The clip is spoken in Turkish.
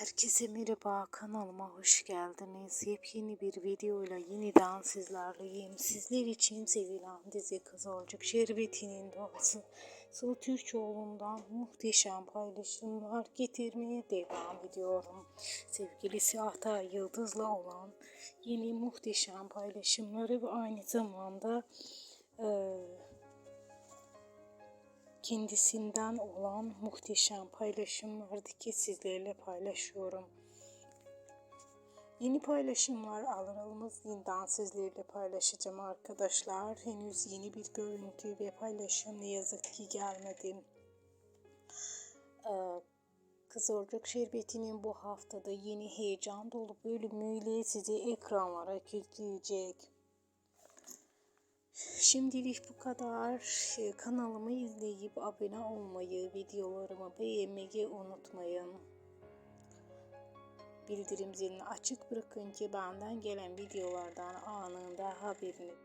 Herkese merhaba kanalıma hoş geldiniz. Yepyeni bir videoyla yeniden sizlerleyim. Sizler için sevilen dizi Kızılcık Şerbeti'nin doğası Sıla Türkoğlu'ndan muhteşem paylaşımlar getirmeye devam ediyorum. Sevgilisi Ata Yıldız'la olan yeni muhteşem paylaşımları ve aynı zamanda eee kendisinden olan muhteşem paylaşımlardı ki sizlerle paylaşıyorum. Yeni paylaşımlar yeniden sizlerle paylaşacağım arkadaşlar. Henüz yeni bir görüntü ve paylaşım ne yazık ki gelmedi. Ee, Kızılcık Şerbeti'nin bu haftada yeni heyecan dolu bölümüyle sizi ekranlara kilitleyecek. Şimdilik bu kadar. Ee, Kanalımı izleyip abone olmayı, videolarımı beğenmeyi unutmayın. Bildirim zilini açık bırakın ki benden gelen videolardan anında haberiniz